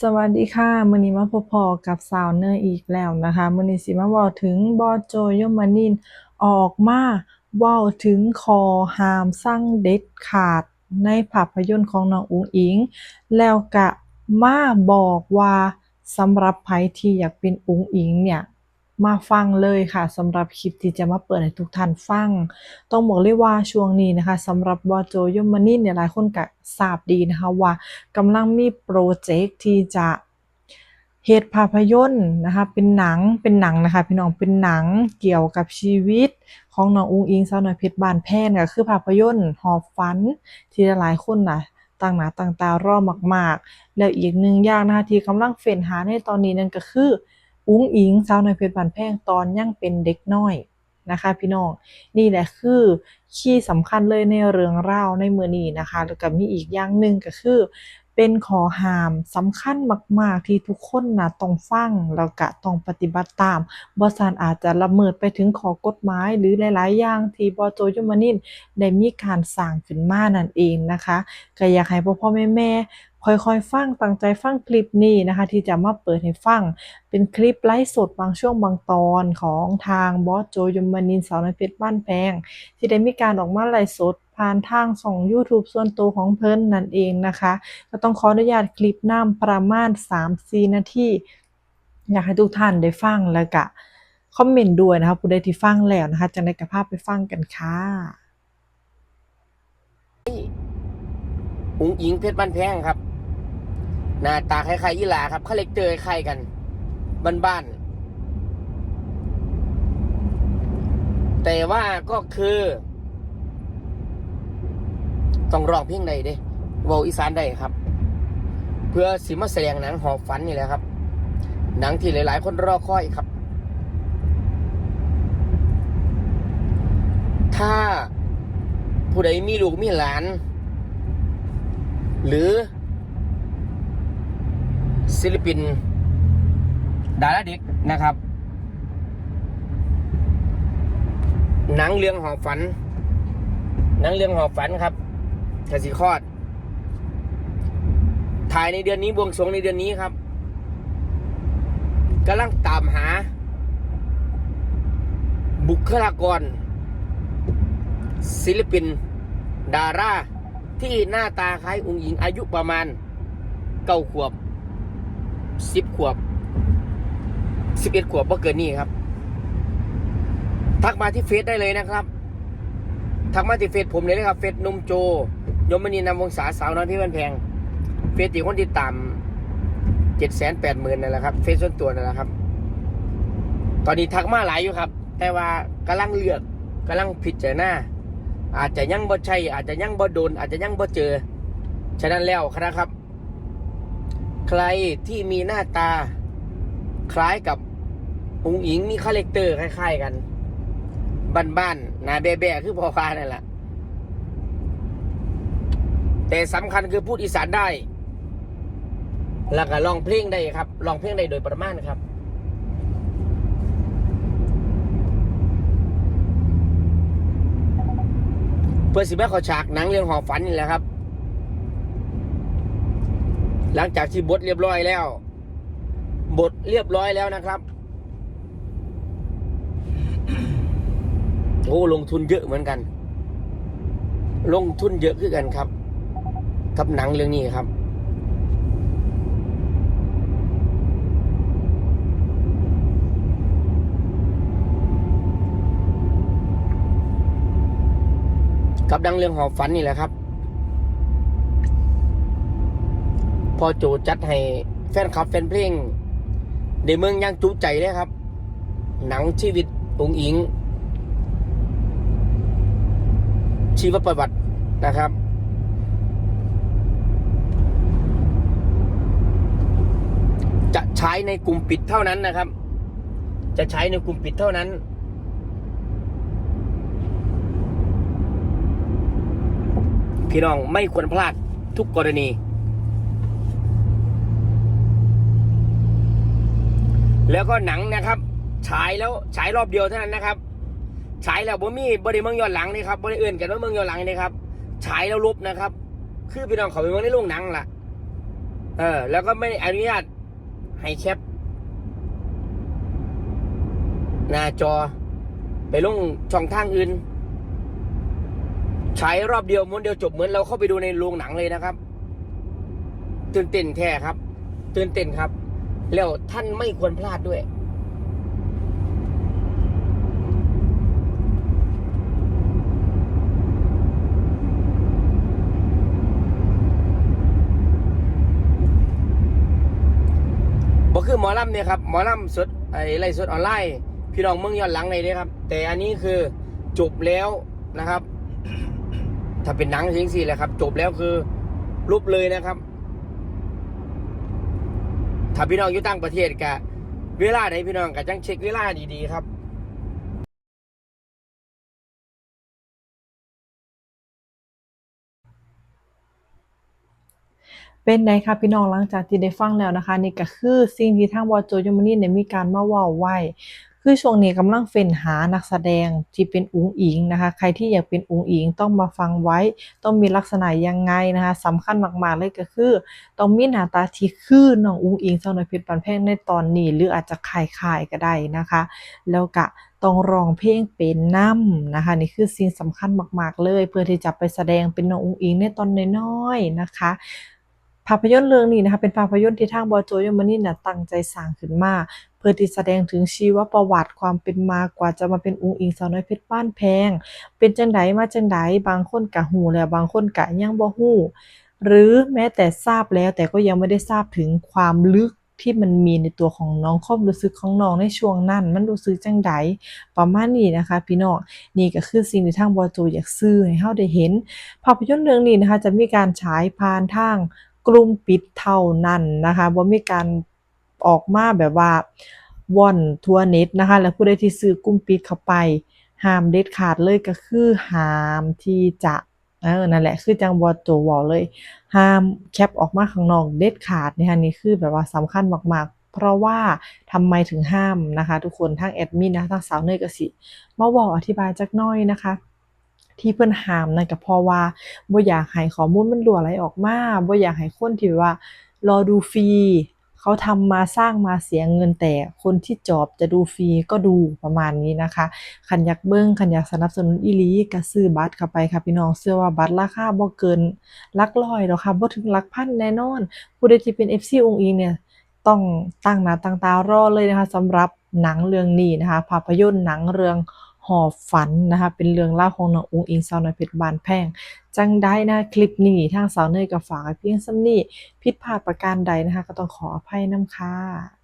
สวัสดีค่ะมือนี้มาพบพอกับสาวเนอร์อีกแล้วนะคะมือนี้สิมาบอกถึงบอโจยมานินออกมาว่าถึงคอหามสร้างเด็ดขาดในภาพยนตร์ของน้องอุ๋งอิง แล้วกะมาบอกว่าสำหรับไผที่อยากเป็นอุ๋งอิงเนี่ย มาฟังเลยค่ะสำหรับคลิปที่จะมาเปิดให้ทุกท่านฟัง ต้องบอกเลยว่าช่วงนี้นะคะสำหรับบอโจยมนินเนี่ยหลายคนก็ทราบดีนะคะว่ากำลังมีโปรเจกต์ที่จะเฮ็ดภาพยนตร์นะคะเป็นหนังเป็นหนังนะคะพี่น้องเป็นหนังเกี่ยวกับชีวิตของน้องอุ๋งอิงสาวน้อยเพชรบานแพงก็คือภาพยนตร์หอบฝัน ที่หลายคนน่ะต่างหน้าต่างตารอมาก ๆ แล้วอีกหนึ่งอย่างนะคะที่กำลังเฟ้นหาในตอนนี้นั่นก็คือ อุ๋งอิงสาวน้อยเพชรบานแพงตอนยังเป็นเด็กน้อยนะคะ พี่น้องนี่แหละคือคีย์สำคัญเลยในเรื่องราวในมือนี้นะคะ แล้วก็มีอีกอย่างหนึ่งก็คือ เป็นข้อห้ามสำคัญมาก ๆ ที่ทุกคนน่ะต้องฟังแล้วก็ต้องปฏิบัติตามบ่ซั้นอาจจะละเมิดไปถึงข้อกฎหมาย หรือหลาย ๆ อย่างที่บอโจยมานินได้มีการสร้างขึ้นมานั่นเองนะคะก็อยากให้พ่อๆแม่ๆ ค่อยๆ ฟังตั้งใจฟังคลิปนี้นะคะ ที่จะมาเปิดให้ฟัง เป็นคลิปไลฟ์สดบางช่วงบางตอนของทางบอสโจยมนินสาวน้อยเพชรบ้านแพง ที่ได้มีการออกมาไลฟ์สดผ่านทางช่องยูทูบส่วนตัวของเพิ่นนั่นเองนะคะ ก็ต้องขออนุญาตคลิปน้ำประมาณ 3-4 นาทีอยากให้ทุกท่านได้ฟังแล้วก็คอมเมนต์ด้วยนะคะผู้ใดที่ฟังแล้วนะคะจังได๋ก็พาไปฟังกันค่ะอุ๋งอิงเพชรบ้านแพงครับ หน้าตาคล้ายๆอีหลาครับคาแรคเตอร์คล้ายกันบ้านๆแต่ว่าก็คือ ต้องร้องเพลงใดเด้เวาอีสานได้ครับ เพื่อสิมาแสดงหนังหอบฝันนี่แหละครับ หนังที่หลาย ๆ คนรอคอยครับ ถ้าผู้ใดมีลูกมีหลาน หรือ ศิลปิน ดาราเด็กนะครับ หนังเรื่องหอบฝัน หนังเรื่องหอบฝันครับกสิคอด ถ่ายในเดือนนี้บวงสรวงในเดือนนี้ครับกำลังตามหา บุคลากร ศิลปิน ดาราที่หน้าตาคล้ายองค์หญิงอายุประมาณเก้าขวบ สิบขวบสิบเอ็ดขวบว่าเกินนี้ครับ ทักมาที่เฟซได้เลยนะครับ ทักมาที่เฟซผมเลยนะครับ เฟซนมโจ ยมณีนำวงศาสาวน้อยพี่บันแพง เฟซที่คนติดตามเจ็ดแสนแปดหมื่นนั่นแหละครับ เฟซส่วนตัวนั่นแหละครับ ตอนนี้ทักมาหลายอยู่ครับ แต่ว่ากำลังเลือกกำลังพิจารณาอาจจะยังบ่ใช่อาจจะยังบ่โดน อาจจะยังบ่เจอ ฉะนั้นแล้วนะครับ ใครที่มีหน้าตาคล้ายกับองค์หญิงมีคาแรคเตอร์คล้ายๆกันบ้านๆหน้าแบะๆคือพ่อค้านั่นแหละแต่สำคัญคือพูดอีสานได้ แล้วก็ร้องเพลงได้ครับร้องเพลงได้โดยประมาณครับเพื่อสิบแม่ขอฉากหนังเรื่องหอฝันนี่แหละครับ หลังจากที่บทเรียบร้อยแล้วบทเรียบร้อยแล้วนะครับ โอ้ลงทุนเยอะเหมือนกัน ลงทุนเยอะขึ้นกันครับ กับหนังเรื่องนี้ครับกับดังเรื่องหอบฝันนี่แหละครับ พ อโจจัดให้แฟนคลับแฟนเพลงในเมืองยังจุใจเลยครับ หนังชีวิตองอิง ชีวประวัตินะครับ จะใช้ในกลุ่มปิดเท่านั้นนะครับ จะใช้ในกลุ่มปิดเท่านั้นพี่น้องไม่ควรพลาดทุกกรณี แล้วก็หนังนะครับ ฉายแล้วฉายรอบเดียวเท่านั้นนะครับ ฉายแล้วบ่มีบ่ได้เมืองย้อนหลังนี่ครับบ่ได้เอื่นกันว่าเมืองย้อนหลังนี่ครับฉายแล้วลบนะครับ คือพี่น้องเขาไปเมืองในโรงหนังล่ะ เออ แล้วก็ไม่อนุญาตให้แคปหน้าจอ ไปลงช่องทางอื่นฉายรอบเดียวม้วนเดียวจบเหมือนเราเข้าไปดูในโรงหนังเลยนะครับ ตื่นเต้นแท้ครับ ตื่นเต้นครับ แล้วท่านไม่ควรพลาดด้วยบ่คือหมอลำเนี่ยครับ หมอลำสดไอ้ไล่สดออนไลน์ พี่น้องเมืองย้อนหลังเลยนะครับ แต่อันนี้คือจบแล้วนะครับ ถ้าเป็นหนังจริงสิแหละครับ จบแล้วคือรูปเลยนะครับ ถ้าพี่น้องอยู่ต่างประเทศกะเวลาไหนพี่น้องกะจังเช็คเวลาดีๆครับเป็นไงคะพี่น้องหลังจากที่ได้ฟังแล้วนะคะ นี่ก็คือสิ่งที่ทางบอโจยมนินเนี่ยมีการมาว่าไว้ คือช่วงนี้กำลังเฟ้นหานักแสดงที่เป็นอุ๋งอิงนะคะ ใครที่อยากเป็นอุ๋งอิงต้องมาฟังไว้ ต้องมีลักษณะยังไงนะคะสำคัญมากๆเลยก็คือ ต้องมีหน้าตาที่คือน้องอุ๋งอิงสาวน้อยเพชรบานแพงในตอนนี้ หรืออาจจะคล้ายๆก็ได้นะคะ แล้วก็ต้องร้องเพลงเป็นน้ำนะคะ นี่คือสิ่งสำคัญมาก ๆ เลย เพื่อที่จะไปแสดงเป็นน้องอุ๋งอิงในตอนน้อยๆนะคะ ภาพยนตร์เรื่องนี้นะคะเป็นภาพยนตร์ที่ทางบอโจยมนินทร์น่ะตั้งใจสร้างขึ้นมา เพื่อที่แสดงถึงชีวประวัติความเป็นมากว่าจะมาเป็นอุ๋งอิงสาวน้อยเพชรบ้านแพง เป็นจังไดมาจังไดบางคนก็ฮู้แล้วบางคนก็ยังบ่ฮู้หรือแม้แต่ทราบแล้วแต่ก็ยังไม่ได้ทราบถึงความลึกที่มันมีในตัวของน้องความรู้สึกของน้องในช่วงนั้น มันรู้สึกจังไดประมาณนี้นะคะ พี่น้องนี่ก็คือสิ่งที่ทางบอโจอยากสื่อให้เฮาได้เห็นภาพยนตร์เรื่องนี้นะคะ จะมีการฉายผ่านทาง กลุ่มปิดเท่านั้นนะคะบ่ามีการออกมาแบบว่าว่อนทัวเน็ตนะคะ แล้วผู้ใดที่ซื้อกลุ่มปิดเข้าไปห้ามเด็ดขาดเลยก็คือห้ามที่จะเออนั่นแหละคือจังบ่โจว้าเลย ห้ามแคปออกมาข้างนอกเด็ดขาดนะคะนี่คือแบบว่าสำคัญมากๆ เพราะว่าทำไมถึงห้ามนะคะ ทุกคนทางแอดมินนะทางสาวเนยกสิมาเว้าอธิบายจักน่อยนะคะ ที่เพิ่อนห้ามนั่นก็เพราะว่าบ่อยากให้ข้อมูลมันรั่วไหลออกมาบ่อยากให้คนที่แบบว่ารอดูฟรีเขาทำมาสร้างมาเสียเงินแต่คนที่จอบจะดูฟรีก็ดูประมาณนี้นะคะคันอยากเบิ่งคันอยากสนับสนุนอีหลีก็ซื้อบัตรเข้าไปค่ะพี่น้องเชื่อว่าบัตรราคาบ่เกินหลักร้อยดอกค่ะบ่ถึงหลักพันแน่นอน ผู้ใดที่เป็น FC องค์อิงเนี่ยต้องตั้งหน้าตั้งตารอเลยนะคะสำหรับหนังเรื่องนี้นะคะภาพยนตร์หนังเรื่อง หอบฝันนะคะ เป็นเรื่องเล่าของน้องอุงอิงสาวน้อยเพชรบานแพงจังได้นะคลิปนี้ทางสาวเนยก็ฝากเพียงส่ำนี่ผิดพลาดประการใดนะคะ ก็ต้องขออภัยน้ำค่ะ